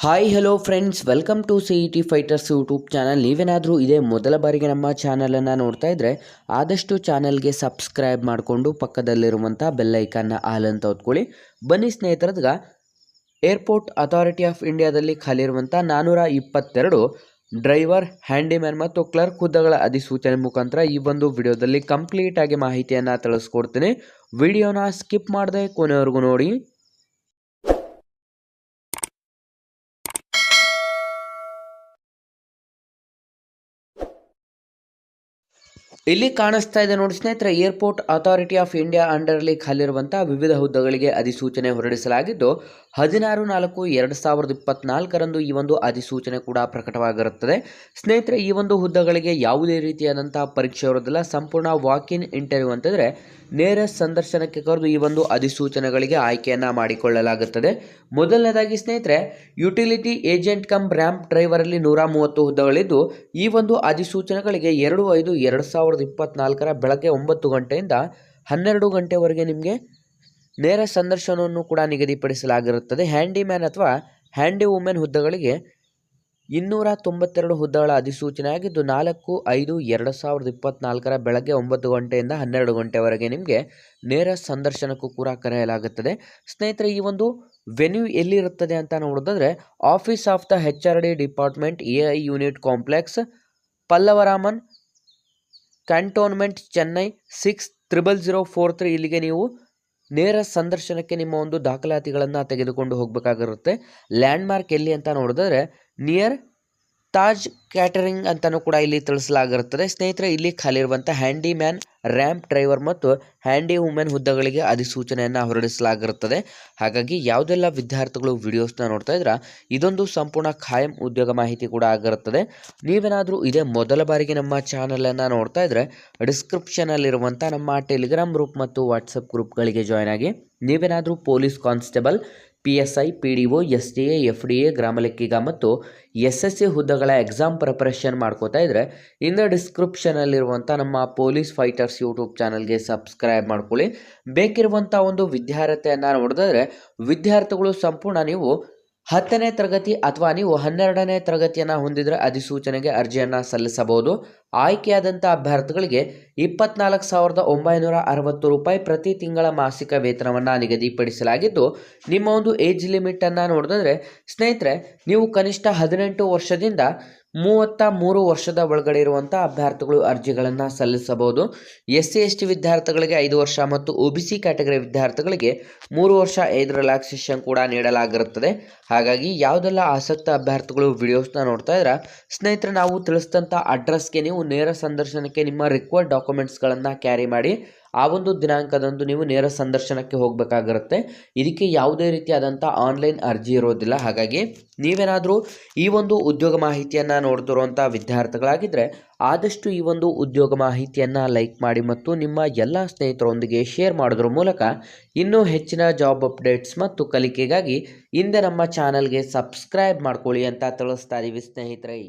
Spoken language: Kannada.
Hi hello friends welcome to C E T fighters YouTube channel ನೀವೇನಾದರೂ ಇದೇ ಮೊದಲ ಬಾರಿಗೆ ನಮ್ಮ ಚಾನಲನ್ನು ನೋಡ್ತಾ ಇದ್ದರೆ ಆದಷ್ಟು ಚಾನಲ್ಗೆ ಸಬ್ಸ್ಕ್ರೈಬ್ ಮಾಡಿಕೊಂಡು ಪಕ್ಕದಲ್ಲಿರುವಂಥ ಬೆಲ್ಲೈಕನ್ನ ಆಲ್ ಅಂತ ಹೊತ್ಕೊಳ್ಳಿ ಬನ್ನಿ ಸ್ನೇಹಿತರದ್ಗ ಏರ್ಪೋರ್ಟ್ ಅಥಾರಿಟಿ ಆಫ್ ಇಂಡಿಯಾದಲ್ಲಿ ಖಾಲಿ ಇರುವಂಥ ನಾನ್ನೂರ ಇಪ್ಪತ್ತೆರಡು ಡ್ರೈವರ್ ಹ್ಯಾಂಡಿಮ್ಯಾನ್ ಮತ್ತು ಕ್ಲರ್ಕ್ ಹುದ್ದೆಗಳ ಅಧಿಸೂಚನೆ ಮುಖಾಂತರ ಈ ಒಂದು ವಿಡಿಯೋದಲ್ಲಿ ಕಂಪ್ಲೀಟಾಗಿ ಮಾಹಿತಿಯನ್ನು ತಿಳಿಸ್ಕೊಡ್ತೀನಿ. ವಿಡಿಯೋನ ಸ್ಕಿಪ್ ಮಾಡದೆ ಕೊನೆವರೆಗೂ ನೋಡಿ. ಇಲ್ಲಿ ಕಾಣಿಸ್ತಾ ಇದೆ ನೋಡಿ ಸ್ನೇಹಿತರೆ ಏರ್ಪೋರ್ಟ್ ಅಥಾರಿಟಿ ಆಫ್ ಇಂಡಿಯಾ ಅಂಡರ್ಲಿ ಖಾಲಿರುವಂತಹ ವಿವಿಧ ಹುದ್ದೆಗಳಿಗೆ ಅಧಿಸೂಚನೆ ಹೊರಡಿಸಲಾಗಿದ್ದು, ಹದಿನಾರು ನಾಲ್ಕು ಎರಡು ಸಾವಿರದ ಇಪ್ಪತ್ನಾಲ್ಕರಂದು ಈ ಒಂದು ಅಧಿಸೂಚನೆ ಕೂಡ ಪ್ರಕಟವಾಗಿರುತ್ತದೆ. ಸ್ನೇಹಿತರೆ, ಈ ಒಂದು ಹುದ್ದೆಗಳಿಗೆ ಯಾವುದೇ ರೀತಿಯಾದಂತಹ ಪರೀಕ್ಷೆ ಇರೋದಿಲ್ಲ ಸಂಪೂರ್ಣ ವಾಕ್ ಇನ್ ಇಂಟರ್ವ್ಯೂ ಅಂತಂದರೆ ನೇರ ಸಂದರ್ಶನಕ್ಕೆ ಕರೆದು ಈ ಒಂದು ಅಧಿಸೂಚನೆಗಳಿಗೆ ಆಯ್ಕೆಯನ್ನ ಮಾಡಿಕೊಳ್ಳಲಾಗುತ್ತದೆ. ಮೊದಲನೇದಾಗಿ ಸ್ನೇಹಿತರೆ ಯುಟಿಲಿಟಿ ಏಜೆಂಟ್ ಕಮ್ ರ್ಯಾಂಪ್ ಡ್ರೈವರಲ್ಲಿ ನೂರ ಮೂವತ್ತು ಹುದ್ದೆಗಳಿದ್ದು, ಈ ಒಂದು ಅಧಿಸೂಚನೆಗಳಿಗೆ ಎರಡು ಐದು ಎರಡು ಇಪ್ಪತ್ನಾಲ್ಕರ ಬೆಳಗ್ಗೆ ಒಂಬತ್ತು ಗಂಟೆಯಿಂದ ಹನ್ನೆರಡು ಗಂಟೆವರೆಗೆ ನಿಮಗೆ ನೇರ ಸಂದರ್ಶನವನ್ನು ಕೂಡ ನಿಗದಿಪಡಿಸಲಾಗಿರುತ್ತದೆ. ಹ್ಯಾಂಡಿಮ್ಯಾನ್ ಅಥವಾ ಹ್ಯಾಂಡಿ ವುಮೆನ್ ಹುದ್ದೆಗಳಿಗೆ ಇನ್ನೂರ ತೊಂಬತ್ತೆರಡು ಹುದ್ದೆಗಳ ಅಧಿಸೂಚನೆ ಆಗಿದ್ದು ನಾಲ್ಕು, ಐದು, ಎರಡು ಸಾವಿರದ ಇಪ್ಪತ್ತ್ನಾಲ್ಕರ ಬೆಳಗ್ಗೆ ಒಂಬತ್ತು ಗಂಟೆಯಿಂದ ಹನ್ನೆರಡು ಗಂಟೆವರೆಗೆ ನಿಮಗೆ ನೇರ ಸಂದರ್ಶನಕ್ಕೂ ಕೂಡ ಕರೆಯಲಾಗುತ್ತದೆ. ಸ್ನೇಹಿತರೆ, ಈ ಒಂದು ವೆನ್ಯೂ ಎಲ್ಲಿರುತ್ತದೆ ಅಂತ ನೋಡೋದಾದರೆ office of the H R D department A I unit complex, Pallavaram cantonment Chennai six triple zero four three ಇಲ್ಲಿಗೆ ನೀವು ನೇರ ಸಂದರ್ಶನಕ್ಕೆ ನಿಮ್ಮ ಒಂದು ದಾಖಲಾತಿಗಳನ್ನು ತೆಗೆದುಕೊಂಡು ಹೋಗಬೇಕಾಗಿರುತ್ತೆ. ಲ್ಯಾಂಡ್ಮಾರ್ಕ್ ಎಲ್ಲಿ ಅಂತ ನೋಡಿದ್ರೆ ನಿಯರ್ ತಾಜ್ ಕ್ಯಾಟರಿಂಗ್ ಅಂತಲೂ ಕೂಡ ಇಲ್ಲಿ ತಿಳಿಸಲಾಗಿರುತ್ತದೆ. ಸ್ನೇಹಿತರೆ, ಇಲ್ಲಿ ಖಾಲಿರುವಂಥ ಹ್ಯಾಂಡಿ ಮ್ಯಾನ್ ರ್ಯಾಂಪ್ ಡ್ರೈವರ್ ಮತ್ತು ಹ್ಯಾಂಡಿ ವುಮೆನ್ ಹುದ್ದೆಗಳಿಗೆ ಅಧಿಸೂಚನೆಯನ್ನು ಹೊರಡಿಸಲಾಗಿರುತ್ತದೆ. ಹಾಗಾಗಿ ಯಾವುದೆಲ್ಲ ವಿದ್ಯಾರ್ಥಿಗಳು ವಿಡಿಯೋಸ್ನ ನೋಡ್ತಾ ಇದ್ರ, ಇದೊಂದು ಸಂಪೂರ್ಣ ಖಾಯಂ ಉದ್ಯೋಗ ಮಾಹಿತಿ ಕೂಡ ಆಗಿರುತ್ತದೆ. ನೀವೇನಾದರೂ ಇದೇ ಮೊದಲ ಬಾರಿಗೆ ನಮ್ಮ ಚಾನಲನ್ನು ನೋಡ್ತಾ ಇದ್ದರೆ ಡಿಸ್ಕ್ರಿಪ್ಷನಲ್ಲಿರುವಂಥ ನಮ್ಮ ಟೆಲಿಗ್ರಾಮ್ ಗ್ರೂಪ್ ಮತ್ತು ವಾಟ್ಸಪ್ ಗ್ರೂಪ್ಗಳಿಗೆ ಜಾಯ್ನ್ ಆಗಿ, ನೀವೇನಾದರೂ police constable P S I P D O S D A F D A ಗ್ರಾಮ ಲೆಕ್ಕಿಗ ಮತ್ತು ಎಸ್ ಎಸ್ ಸಿ ಹುದ್ದೆಗಳ ಎಕ್ಸಾಮ್ ಪ್ರಿಪ್ರೇಷನ್ ಮಾಡ್ಕೋತಾ ಇದ್ದರೆ ಇಂದ ಡಿಸ್ಕ್ರಿಪ್ಷನಲ್ಲಿರುವಂಥ ನಮ್ಮ ಪೊಲೀಸ್ ಫೈಟರ್ಸ್ ಯೂಟ್ಯೂಬ್ ಚಾನಲ್ಗೆ ಸಬ್ಸ್ಕ್ರೈಬ್ ಮಾಡ್ಕೊಳ್ಳಿ. ಬೇಕಿರುವಂಥ ಒಂದು ವಿದ್ಯಾರ್ಹತೆಯನ್ನು ನೋಡಿದ್ರೆ ವಿದ್ಯಾರ್ಥಿಗಳು ಸಂಪೂರ್ಣ ನೀವು ಹತ್ತನೇ ತರಗತಿ ಅಥವಾ ನೀವು ಹನ್ನೆರಡನೇ ತರಗತಿಯನ್ನು ಹೊಂದಿದರೆ ಅಧಿಸೂಚನೆಗೆ ಅರ್ಜಿಯನ್ನು ಸಲ್ಲಿಸಬಹುದು. ಆಯ್ಕೆಯಾದಂಥ ಅಭ್ಯರ್ಥಿಗಳಿಗೆ ಇಪ್ಪತ್ನಾಲ್ಕು ಸಾವಿರದ ಒಂಬೈನೂರ ಅರವತ್ತು ರೂಪಾಯಿ ಪ್ರತಿ ತಿಂಗಳ ಮಾಸಿಕ ವೇತನವನ್ನು ನಿಗದಿಪಡಿಸಲಾಗಿದ್ದು, ನಿಮ್ಮ ಒಂದು ಏಜ್ ಲಿಮಿಟನ್ನು ನೋಡಿದ್ರೆ ಸ್ನೇಹಿತರೆ, ನೀವು ಕನಿಷ್ಠ ಹದಿನೆಂಟು ವರ್ಷದಿಂದ ಮೂವತ್ತ ಮೂರು ವರ್ಷದ ಒಳಗಡೆ ಇರುವಂಥ ಅಭ್ಯರ್ಥಿಗಳು ಅರ್ಜಿಗಳನ್ನು ಸಲ್ಲಿಸಬಹುದು. ಎಸ್ ಸಿ ಎಸ್ ಟಿ ವಿದ್ಯಾರ್ಥಿಗಳಿಗೆ ಐದು ವರ್ಷ ಮತ್ತು ಒ ಬಿ ಸಿ ಕ್ಯಾಟಗರಿ ವಿದ್ಯಾರ್ಥಿಗಳಿಗೆ ಮೂರು ವರ್ಷ ಐದು ರಿಲ್ಯಾಕ್ಸೇಷನ್ ಕೂಡ ನೀಡಲಾಗಿರುತ್ತದೆ. ಹಾಗಾಗಿ ಯಾವುದೆಲ್ಲ ಆಸಕ್ತ ಅಭ್ಯರ್ಥಿಗಳು ವಿಡಿಯೋಸ್ನ ನೋಡ್ತಾ ಇದ್ರೆ ಸ್ನೇಹಿತರೆ ನಾವು ತಿಳಿಸಿದಂಥ ಅಡ್ರೆಸ್ಗೆ ನೀವು ನೇರ ಸಂದರ್ಶನಕ್ಕೆ ನಿಮ್ಮ ರಿಕ್ವೈರ್ಡ್ ಡಾಕ್ಯುಮೆಂಟ್ಸ್ಗಳನ್ನು ಕ್ಯಾರಿ ಮಾಡಿ ಆ ಒಂದು ದಿನಾಂಕದಂದು ನೀವು ನೇರ ಸಂದರ್ಶನಕ್ಕೆ ಹೋಗಬೇಕಾಗಿರುತ್ತೆ. ಇದಕ್ಕೆ ಯಾವುದೇ ರೀತಿಯಾದಂಥ ಆನ್ಲೈನ್ ಅರ್ಜಿ ಇರೋದಿಲ್ಲ. ಹಾಗಾಗಿ ನೀವೇನಾದರೂ ಈ ಒಂದು ಉದ್ಯೋಗ ಮಾಹಿತಿಯನ್ನು ನೋಡ್ತಿರುವಂಥ ವಿದ್ಯಾರ್ಥಿಗಳಾಗಿದ್ದರೆ ಆದಷ್ಟು ಈ ಒಂದು ಉದ್ಯೋಗ ಮಾಹಿತಿಯನ್ನು ಲೈಕ್ ಮಾಡಿ ಮತ್ತು ನಿಮ್ಮ ಎಲ್ಲ ಸ್ನೇಹಿತರೊಂದಿಗೆ ಶೇರ್ ಮಾಡೋದ್ರ ಮೂಲಕ ಇನ್ನೂ ಹೆಚ್ಚಿನ ಜಾಬ್ ಅಪ್ಡೇಟ್ಸ್ ಮತ್ತು ಕಲಿಕೆಗಾಗಿ ಹಿಂದೆ ನಮ್ಮ ಚಾನಲ್ಗೆ ಸಬ್ಸ್ಕ್ರೈಬ್ ಮಾಡ್ಕೊಳ್ಳಿ ಅಂತ ತಿಳಿಸ್ತಾ ಇದ್ದೀವಿ ಸ್ನೇಹಿತರೆ.